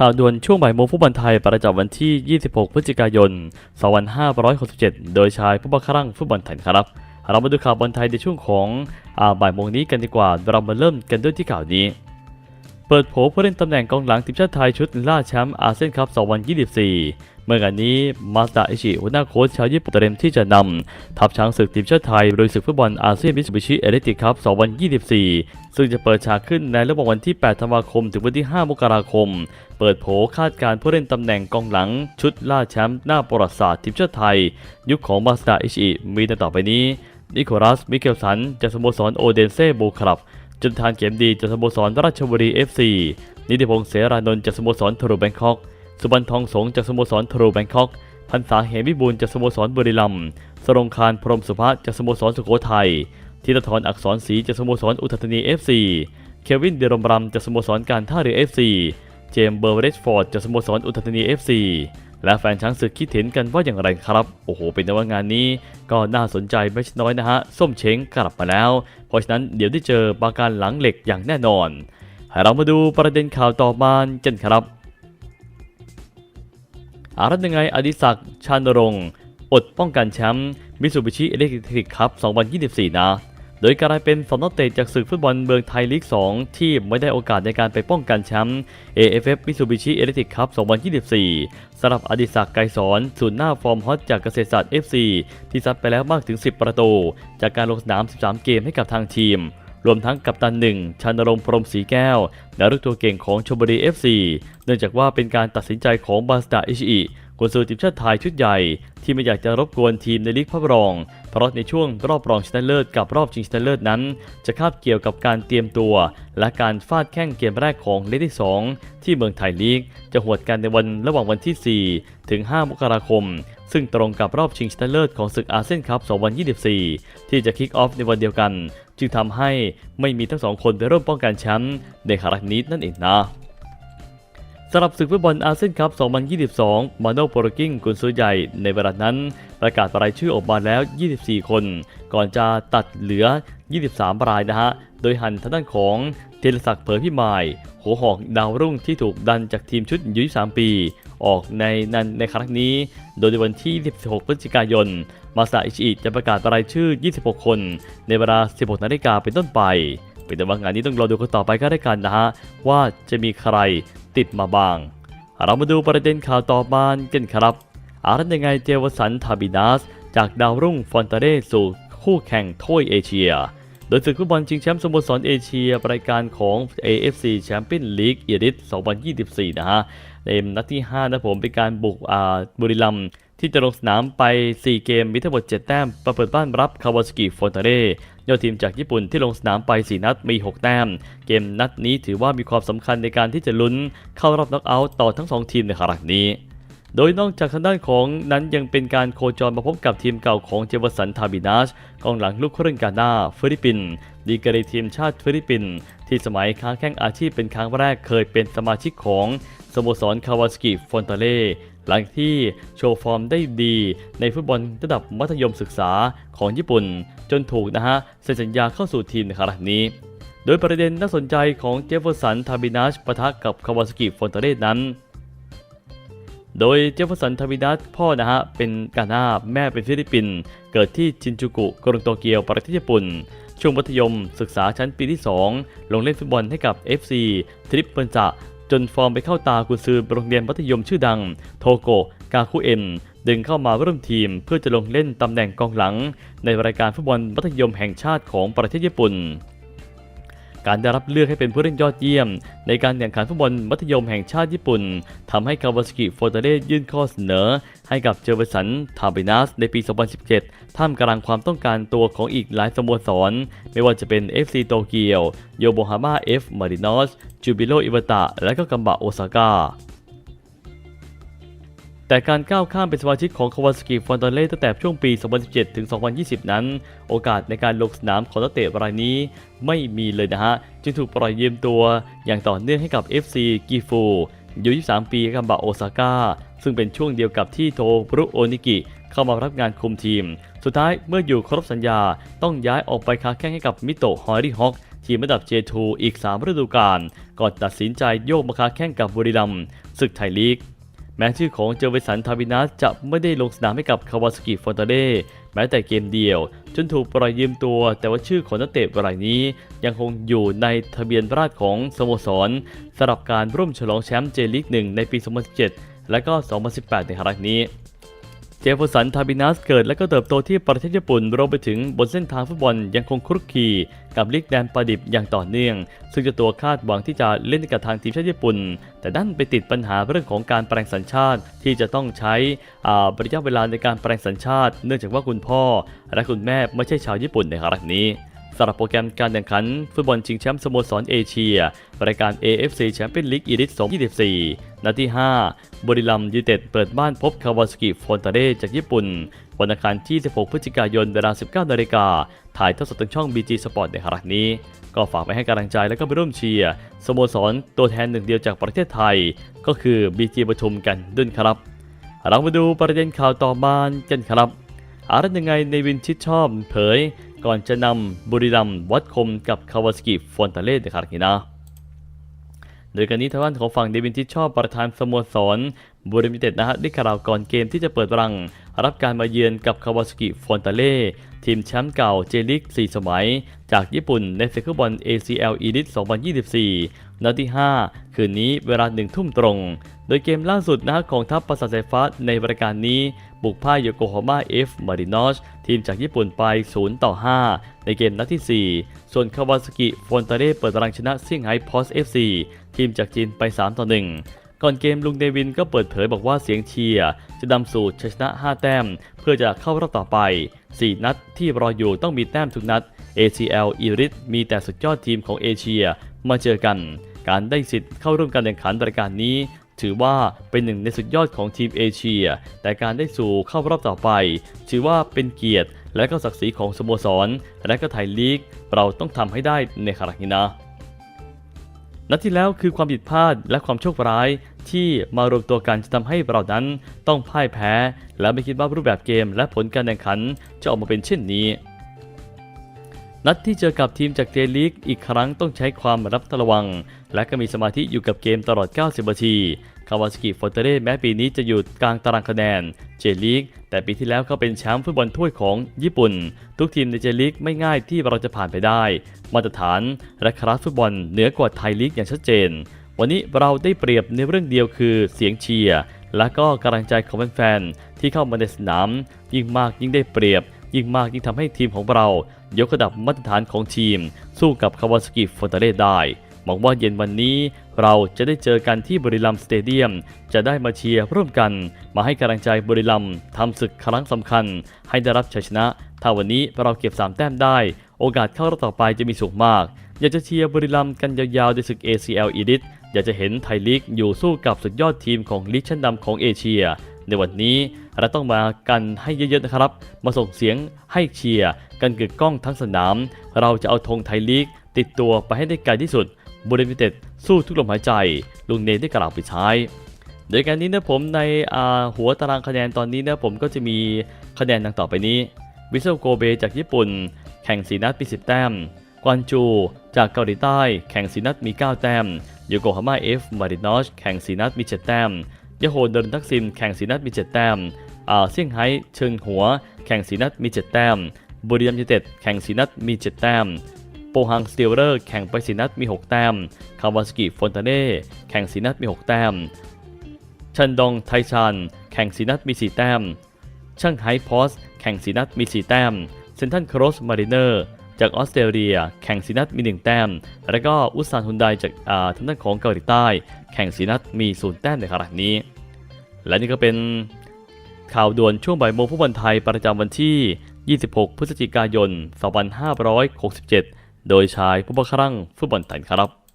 ข่าวด่วนช่วงบ่ายโมงฟุตบอลไทยประจำวันที่ 26 พฤศจิกายน 2567 โดยชายผู้บังคับรังฟุตบอลไทยครับ เรามาดูข่าวบอลไทยในช่วงของอบ่ายโมงนี้กันดีกว่า เรามาเริ่มกันด้วยที่ข่าวนี้ เปิดโผผู้เล่นตำแหน่งกองหลังทีมชาติไทยชุดล่าแชมป์อาเซียนคัพ 2024 เมื่อกันนี้มาสดาอิชิหัวหน้าโค้ชชาวญี่ปุ่นเตรียมที่จะนำทัพช้างศึกทีมชาติไทยลุยศึกฟุตบอลอาเซียนมิตซูบิชิเอเลติคัพ2024 ซึ่งจะเปิดฉากขึ้นในระหว่างวันที่ 8 ธันวาคม ถึงวันที่ 5 มกราคม เปิดโผคาดการผู้เล่นตำแหน่งกองหลัง ชุดล่าแชมป์หน้าประวัติศาสตร์ทีมชาติไทย ยุคของมาสดาอิชิมีดังต่อไปนี้ นิโคลัส มิเกลสัน จากสโมสรโอเดนเซ่บูคลับจุนทานเกมดีจากสโมสรราชบุรี FC นิติพงษ์เสรานนท์จากสโมสรทรูแบงคอก สุบรรทองสงจากสโมสรทรูแบงคอกพันษาเหมวิบูลจากสโมสรบุรีรัมย์สรงคารพรหมสุภาจากสโมสรสุโขทัยธีรทรอักษรศรีจากสโมสรอุทัยธานี FC เควินเดรมรัมจากสโมสรการท่าเรือ FC เจมส์เบอร์เรสฟอร์ดจากสโมสรอุทัยธานี FC และแฟนช้างศึกคิดเห็นกันว่าอย่างไรครับ โอ้โห เป็นนว่างานนี้ก็น่าสนใจไม่ใช่น้อยนะฮะ ส้มเช้งกลับมาแล้ว เพราะฉะนั้นเดี๋ยวได้เจอปาการหลังเหล็กอย่างแน่นอนให้เรามาดูประเด็นข่าวต่อมากันครับ อารัตยังไงอดิศักดิ์ชานรงค์อดป้องกันแชมป์มิสูบิชิเอเล็กทริกคัพ2024 นะ โดยกลายเป็นสองนักเตะจากศึกฟุตบอลเมืองไทยลีก 2 ที่ไม่ได้โอกาสในการไปป้องกันแชมป์ AFF Mitsubishi Electric Cup 2024 สำหรับอดิศักดิ์ไกรสอนศูนย์หน้าฟอร์มฮอตจากเกษตรศาสตร์ FC ที่ซัดไปแล้วมากถึง 10 ประตู จากการลงสนาม 13 เกมให้กับทางทีม รวมทั้งกัปตันหนึ่งชานรงพรหมสีแก้วและลูกตัวเก่งของชมบุรี FC เนื่องจากว่าเป็นการตัดสินใจของบาสตาอิชิอิ กุนซือทีมชาติไทยชุดใหญ่ที่ไม่อยากจะรบกวนทีมในลีกพระรอง เพราะในช่วงรอบรองชนะเลิศกับรอบชิงชนะเลิศนั้น จะคาบเกี่ยวกับการเตรียมตัว และการฟาดแข้งเกมแรกของเลกที่ 2 ที่เมืองไทยลีก จะหวดกันในวันระหว่างวันที่ 4 ถึง 5 มกราคม ซึ่งตรงกับรอบชิงชนะเลิศของศึกอาเซียนคัพ 2024 ที่จะคิกออฟในวันเดียวกัน จึงทำให้ไม่มีทั้งสองคนไปร่วมป้องกันแชมป์ในครั้งนี้นั่นเองนะำหรับศึกฟุตบอลอาเซียนคัพ 2022 มาโนโปรกิ้งกุนซือใหญ่ในเวลานั้น ประกาศรายชื่อออกมาแล้ว 24 คน ก่อนจะตัดเหลือ 23 รายนะฮะ โดยหันทางด้านของเทเลศักดิ์เผยพิมาย หัวหอกดาวรุ่งที่ถูกดันจากทีมชุดยุ23 ปี ออกในนั้นในครั้งนี้ โดยในวันที่26พฤศจิกายน มาซาอิชิจะประกาศรายชื่อ 26 คน ในเวลา 16 นาฬิกาเป็นต้นไปเป็นแต่ว่างานนี้ต้องรอดูกันต่อไปก็ได้กันนะฮะ ว่าจะมีใคร ติดมาบ้าง เรามาดูประเด็นข่าวต่อมากันครับ อารันยังไงเจวสันทาบินัสจากดาวรุ่งฟอนตาเรสู่คู่แข่งถ้วยเอเชีย โดยศึกฟุตบอลชิงแชมป์สโมสรเอเชียรายการของ AFC Champions League อีริส2024 นะฮะในนัดที่ 5 นะผมเป็นการบุกอ่าบุรีรัมย์ ที่จะลงสนามไป 4 เกมมีทั้งหมด 7 แต้มประเปิดบ้านรับคาวาสกิฟอนตาเร่ยอดทีมจากญี่ปุ่นที่ลงสนามไป 4 นัดมี 6 แต้ม เกมนัดนี้ถือว่ามีความสำคัญในการที่จะลุ้นเข้ารอบน็อกเอาท์ต่อทั้ง 2 ทีมในครั้งนี้ โดยนอกจากทางด้านของนั้นยังเป็นการโคจรมาพบกับทีมเก่าของเจวสันทาบินัสกองหลังลูกครึ่งกาหน้าฟิลิปปินส์ดีกรีทีมชาติฟิลิปปินส์ที่สมัยค้าแข้งอาชีพเป็นครั้งแรกเคยเป็นสมาชิกของสโมสรคาวาสกิฟอนตาเล่ หลังที่โชว์ฟอร์มได้ดีในฟุตบอลระดับมัธยมศึกษาของญี่ปุ่น จนถูกนะฮะเซ็นสัญญาเข้าสู่ทีมในครั้งนี้ โดยประเด็นน่าสนใจของเจฟเฟอร์สัน ทาบินัสปะทะกับคาวาสกิฟอนตเล่นั้น โดยเจฟเฟอร์สัน ทาวินัสพ่อนะฮะเป็นกาหน้าแม่เป็นฟิลิปปินส์เกิดที่ชินจูกุกรุงโตเกียวประเทศญี่ปุ่นช่วงมัธยมศึกษาชั้นปีที่ 2 ลงเล่นฟุตบอลให้กับ FC ทริปเปิลจะ จนฟอร์มไปเข้าตากุนซือโรงเรียนมัธยมชื่อดัง โทโกะกาคุเอ็น ดึงเข้ามาร่วมทีมเพื่อจะลงเล่นตำแหน่งกองหลัง ในรายการฟุตบอลมัธยมแห่งชาติของประเทศญี่ปุ่น การได้รับเลือกให้เป็นผู้เล่นยอดเยี่ยม ในการแข่งขันฟุตบอลมัธยมแห่งชาติญี่ปุ่นทำให้คาวาสกิโฟตาเรยื่นข้อเสนอ ให้กับเจอร์เวสัน ทาบินัสในปี 2017 ท่ามกลางความต้องการตัวของอีกหลายสโมสร ไม่ว่าจะเป็น FC โตเกียว โยโบฮาม่าเอฟมารินอสจูบิโลอิวตะ และก็กัมบะโอซาก้า แต่การก้าวข้ามเป็นสมาชิกของคาวาสกิฟอนตาเล่ตั้งแต่ช่วงปี 2017 ถึง 2020 นั้น โอกาสในการลงสนามของนักเตะรายนี้ไม่มีเลยนะฮะ จึงถูกปล่อยยืมตัวอย่างต่อเนื่องให้กับ FC กิฟูอายุ23 ปีกัมบะโอซาก้า ซึ่งเป็นช่วงเดียวกับที่โทบรุโอนิกิเข้ามารับงานคุมทีม สุดท้ายเมื่ออยู่ครบสัญญาต้องย้ายออกไปค้าแข้งให้กับมิโตะฮอริฮอกทีมระดับ J2 อีก 3 ฤดูกาลก่อนตัดสินใจโยกมาค้าแข่งกับบุรีรัมย์ศึกไทยลีก แม้ชื่อของเจอร์เวสันทาบินัสจะไม่ได้ลงสนามให้กับคาวาสกิฟอนตาเดแม้แต่เกมเดียว จนถูกปล่อยยืมตัว แต่ว่าชื่อของนักเตะรายนี้ ยังคงอยู่ในทะเบียนราชของสโมสรสำหรับการร่วมฉลองแชมป์เจลิกหนึ่งในปี 2017 และก็ 2018 ในครั้งนี้ ฟเฟสันทาบินัสเกิดและก็เติบโตที่ประเทศญี่ปุ่นรวมไปถึงบนเส้นทางฟุตบอลยังคงคลุกคลีกับลีกแดนประดิบอย่างต่อเนื่อง ซึ่งจะตัวคาดหวังที่จะเล่นกับทางทีมชาติญี่ปุ่น แต่ดันไปติดปัญหาเรื่องของการแปลงสัญชาติที่จะต้องใช้อ่าระยะเวลาในการแปลงสัญชาติ เนื่องจากว่าคุณพ่อและคุณแม่ไม่ใช่ชาวญี่ปุ่นในครั้งนี้ สำหรับโปรแกรมการแข่งขัน ฟุตบอลชิงแชมป์สโมสรเอเชีย รายการ AFC แชมเปี้ยนลีกอีริส2024 นัดที่ 5 บรีรัมยูเต็ดเปิดบ้านพบคาวาสกิฟอนตาเดจากญี่ปุ่น วันอังคารที่ 16 พฤศจิกายนเวลา 19นาฬิกาถ่ายทอดสดทางช่อง BG Sport ในครั้งนี้ ก็ฝากไปให้กำลังใจและก็ไปร่วมเชียร์สโมสรตัวแทนหนึ่งเดียวจากประเทศไทย ก็คือ BG ปทุมกันด้วยครับเรามาดูประเด็นข่าวต่อมากันครับอะไรยังไงในวินชิดชอบเผย ก่อนจะนำบุรีรัมย์วัดคมกับคาวาสกิฟอนตาเล่ในครั้งนี้นะโดยการนี้ทางด้านของฝั่งเดวินที่ชอบประธานสโมสรบูริมิเต็ดนะฮะได้ข่าวก่อนเกมที่จะเปิดรัง รับการมาเยือนกับคาวาสกิฟอนตาเล่ทีมแชมป์เก่าเจลิก 4 สมัย จากญี่ปุ่นในศึกฟุตบอล ACL Elite 2024 นัดที่ 5 คืนนี้เวลาหนึ่งทุ่มตรง โดยเกมล่าสุดนะฮะของทัพปราสาทสายฟ้าในรายการนี้ บุกพ่ายโยโกฮาม่าเอฟมารินอสทีมจากญี่ปุ่นไป 0 ต่อ 5 ในเกมนัดที่ 4 ส่วนคาวาสกิฟอนตาเล่เปิดตารางชนะเซี่ยงไฮ้พอสเอฟซีทีมจากจีนไป 3 ต่อ 1 ก่อนเกมลุงเดวินก็เปิดเผยบอกว่าเสียงเชียร์จะนำสู่ชัยชนะ 5 แต้ม เพื่อจะเข้ารอบต่อไป 4 นัดที่รออยู่ต้องมีแต้มทุกนัด ACL อีริสมีแต่สุดยอดทีมของเอเชียมาเจอกัน การได้สิทธิ์เข้าร่วมการแข่งขันรายการนี้ ถือว่าเป็นหนึ่งในสุดยอดของทีมเอเชีย แต่การได้สู่เข้ารอบต่อไป ถือว่าเป็นเกียรติและก็ศักดิ์ศรีของสโมสร และก็ไทยลีก เราต้องทำให้ได้ในครั้งนี้นะนัดที่แล้วคือความผิดพลาดและความโชคร้ายที่มารวมตัวกันจะทำให้เรานั้นต้องพ่ายแพ้ และไม่คิดว่ารูปแบบเกมและผลการแข่งขันจะออกมาเป็นเช่นนี้ นัดที่เจอกับทีมจากเจลีกอีกครั้งต้องใช้ความระมัดระวัง และก็มีสมาธิอยู่กับเกมตลอด 90 นาที คาวาสกิฟอนเตเรแม้ปีนี้จะอยู่กลางตารางคะแนนเจลีกแต่ปีที่แล้วเขาเป็นแชมป์ฟุตบอลถ้วยของญี่ปุ่น ทุกทีมในเจลีกไม่ง่ายที่เราจะผ่านไปได้ มาตรฐานและคลาสฟุตบอลเหนือกว่าไทยลีกอย่างชัดเจน วันนี้เราได้เปรียบในเรื่องเดียวคือเสียงเชียร์และก็กำลังใจของแฟนๆที่เข้ามาในสนามยิ่งมากยิ่งได้เปรียบ ยิ่งมากยิ่งทำให้ทีมของเรายกระดับมาตรฐานของทีม สู้กับคาวาสกิฟอนเตเร่ได้หวังว่าเย็นวันนี้เราจะได้เจอกันที่บริลัมสเตเดียม จะได้มาเชียร์ร่วมกัน มาให้กำลังใจบริลัมทำศึกครั้งสำคัญ ให้ได้รับชัยชนะ ถ้าวันนี้เราเก็บ 3 แต้มได้ โอกาสเข้ารอบต่อไปจะมีสูงมาก อยากจะเชียร์บริลัมกันยาวๆในศึก ACL Elite อยากจะเห็นไทยลีกอยู่สู้กับสุดยอดทีมของลีกชั้นนำของเอเชีย ในวันนี้เราต้องมากันให้เยอะๆนะครับ มาส่งเสียงให้เชียร์กันกึกก้องทั้งสนาม เราจะเอาธงไทยลีก ติดตัวไปให้ได้ไกลที่สุดบริมิเต็ดสู้ทุกลมหายใจ ลุงเนได้กล่าวปิดท้ายโดยการนี้นะผมในหัวตารางคะแนนตอนนี้นะผมก็จะมีคะแนนดังต่อไปนี้วิเซลโกเบจากญี่ปุ่น แข่งสีนัดมี10 แต้ม กวนจูจากเกาหลีใต้ แข่งสีนัดมี 9 แต้มโยโกฮาม่าเอฟมารินอชแข่งสีนัดมี 7 แต้ม ยโฮเดินทักซิมแข่งสีนัดมี 7 แต้มอ่าเซี่ยงไฮ้เชิงหัว แข่งสีนัดมี 7 แต้มบุรีรัมย์ยูเต็ดแข่งสีนัดมี 7 แต้มโปฮังสตีลเลอร์แข่งไปสีนัดมี 6 แต้มคาวาสกิฟอนตาเน่แข่งสีนัดมี 6 แต้มชันดงไทชันแข่งสีนัดมี 4 แต้มช่างไฮพอสแข่งสีนัดมี 4 แต้มเซนทันครอสมาริเนอร์ จากออสเตรเลีย แข่งสีนัดมี 1 แต้ม แล้วก็อุซานฮุนไดจากอ่าทางด้านของเกาหลีใต้ แข่งสีนัดมี0แต้มในขณะนี้ และนี่ก็เป็นข่าวด่วนช่วงบ่ายโมงผู้บอลไทยประจำวันที่ 26 พฤศจิกายน 2567 โดยชายผู้บังคับฟุตบอลไทยครับ